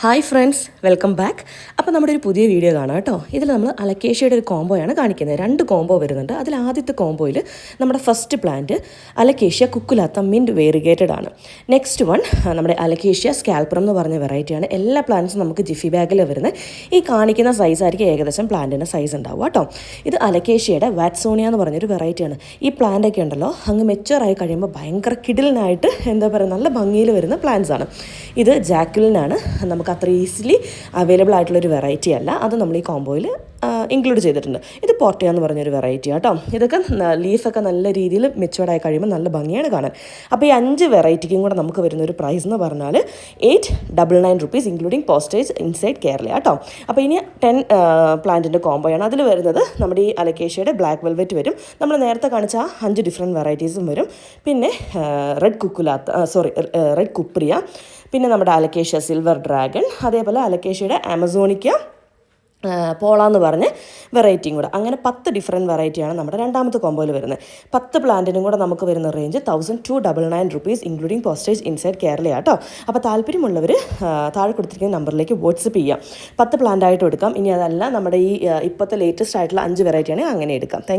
Hi friends welcome back അപ്പോൾ നമ്മുടെ ഒരു പുതിയ വീഡിയോ കാണാം കേട്ടോ. ഇതിൽ നമ്മൾ അലക്കേഷ്യയുടെ ഒരു കോംബോയാണ് കാണിക്കുന്നത്. രണ്ട് കോംബോ വരുന്നുണ്ട്. അതിൽ ആദ്യത്തെ കോംബോയിൽ നമ്മുടെ first plant alocasia cucullata mint variegated ആണ്. നെക്സ്റ്റ് വൺ നമ്മുടെ അലക്കേഷ്യ സ്കാൽപ്രം എന്ന് പറഞ്ഞ വെറൈറ്റിയാണ് എല്ലാ പ്ലാന്റ്സും നമുക്ക് ജിഫി ബാഗിൽ വരുന്നത് ഈ കാണിക്കുന്ന സൈസ് ആയിരിക്കും ഏകദേശം പ്ലാന്റിന്റെ സൈസ് ഉണ്ടാവുക കേട്ടോ. ഇത് അലക്കേഷ്യയുടെ വാറ്റ്സോണിയ എന്ന് പറഞ്ഞൊരു വെറൈറ്റിയാണ് ഈ പ്ലാന്റ് ഒക്കെ ഉണ്ടല്ലോ അങ്ങ് മെച്ചുവറായി കഴിയുമ്പോൾ ഭയങ്കര കിടിലിനായിട്ട് എന്താ പറയുക നല്ല ഭംഗിയിൽ വരുന്ന പ്ലാന്റ്സ് ആണ്. ഇത് ജാക്കുലിനാണ് നമുക്ക് അത്ര ഈസിലി അവൈലബിൾ ആയിട്ടുള്ള ഒരു വെറൈറ്റി അല്ല. അത് നമ്മൾ ഈ കോംബോയിൽ ഇൻക്ലൂഡ് ചെയ്തിട്ടുണ്ട്. ഇത് പോർട്ടിയ എന്ന് പറഞ്ഞൊരു വെറൈറ്റി കേട്ടോ ഇതൊക്കെ ലീഫൊക്കെ നല്ല രീതിയിൽ മെച്ചുവേർഡായി കഴിയുമ്പോൾ നല്ല ഭംഗിയാണ് കാണാൻ. അപ്പോൾ ഈ അഞ്ച് വെറൈറ്റിക്കും കൂടെ നമുക്ക് വരുന്ന ഒരു പ്രൈസ് എന്ന് പറഞ്ഞാൽ eight double nine rupees including postage inside Kerala കേട്ടോ അപ്പോൾ ഇനി ടെൻ പ്ലാന്റിന്റെ കോംബോയാണ് അതിൽ വരുന്നത് നമ്മുടെ ഈ അലക്കേഷ്യയുടെ ബ്ലാക്ക് വെൽവെറ്റ് വരും. നമ്മൾ നേരത്തെ കാണിച്ച അഞ്ച് ഡിഫറെന്റ് വെറൈറ്റീസും വരും. പിന്നെ red cucullata sorry red cuprea പിന്നെ നമ്മുടെ അലക്കേഷ്യ സിൽവർ ഡ്രാഗൺ അതേപോലെ അലക്കേഷ്യയുടെ ആമസോണിക്ക പോള എന്ന് പറഞ്ഞ് വെറൈറ്റിയും കൂടെ. അങ്ങനെ പത്ത് ഡിഫറെന്റ് വെറൈറ്റിയാണ് നമ്മുടെ രണ്ടാമത്തെ കോമ്പോയിൽ വരുന്നത്. പത്ത് പ്ലാന്റിനും കൂടെ നമുക്ക് വരുന്ന range thousand two double nine rupees including postage inside Kerala കേട്ടോ അപ്പോൾ താല്പര്യമുള്ളവർ താഴെ കൊടുത്തിരിക്കുന്ന നമ്പറിലേക്ക് വാട്സപ്പ് ചെയ്യാം. പത്ത് പ്ലാന്റ് ആയിട്ട് എടുക്കാം. ഇനി അതല്ല നമ്മുടെ ഈ ഇപ്പോഴത്തെ ലേറ്റസ്റ്റ് ആയിട്ടുള്ള അഞ്ച് വെറൈറ്റിയാണെങ്കിൽ അങ്ങനെ എടുക്കാം.